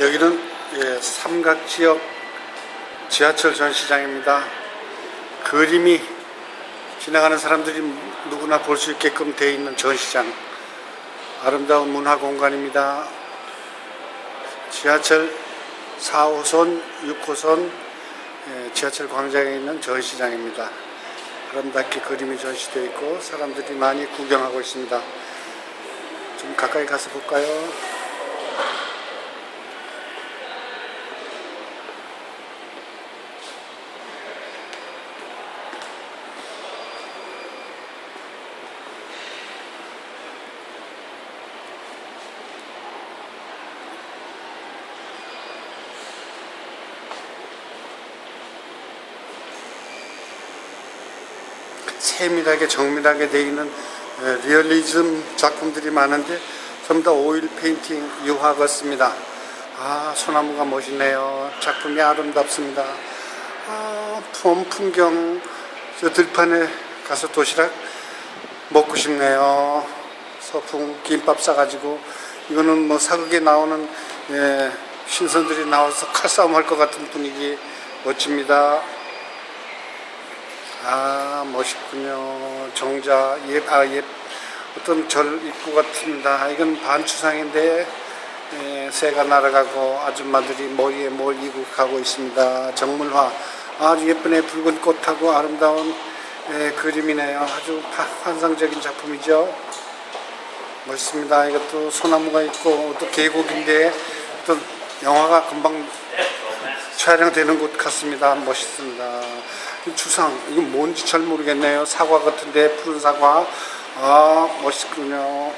여기는 예, 삼각 지역 지하철 전시장입니다. 그림이 지나가는 사람들이 누구나 볼 수 있게끔 되어 있는 전시장. 아름다운 문화 공간입니다. 지하철 4호선, 6호선 예, 지하철 광장에 있는 전시장입니다. 아름답게 그림이 전시되어 있고 사람들이 많이 구경하고 있습니다. 좀 가까이 가서 볼까요? 세밀하게 정밀하게 되어 있는 에, 리얼리즘 작품들이 많은데 전부 다 오일 페인팅 유화 같습니다. 아 소나무가 멋있네요. 작품이 아름답습니다. 아, 봄 풍경 저 들판에 가서 도시락 먹고 싶네요. 서풍 김밥 싸가지고 이거는 뭐 사극에 나오는 예, 신선들이 나와서 칼싸움 할 것 같은 분위기 멋집니다. 아 멋있군요. 정자 예, 아, 예, 어떤 절 입구 같습니다. 이건 반추상인데 예, 새가 날아가고 아줌마들이 머리에 뭘 이국하고 있습니다. 정물화 아주 예쁘네 붉은 꽃하고 아름다운 예, 그림이네요. 아주 파- 환상적인 작품이죠. 멋있습니다. 이것도 소나무가 있고 또 계곡인데 또 영화가 금방 촬영되는 곳 같습니다. 멋있습니다. 이 주상 이건 뭔지 잘 모르겠네요. 사과 같은데 푸른 사과. 아 멋있군요.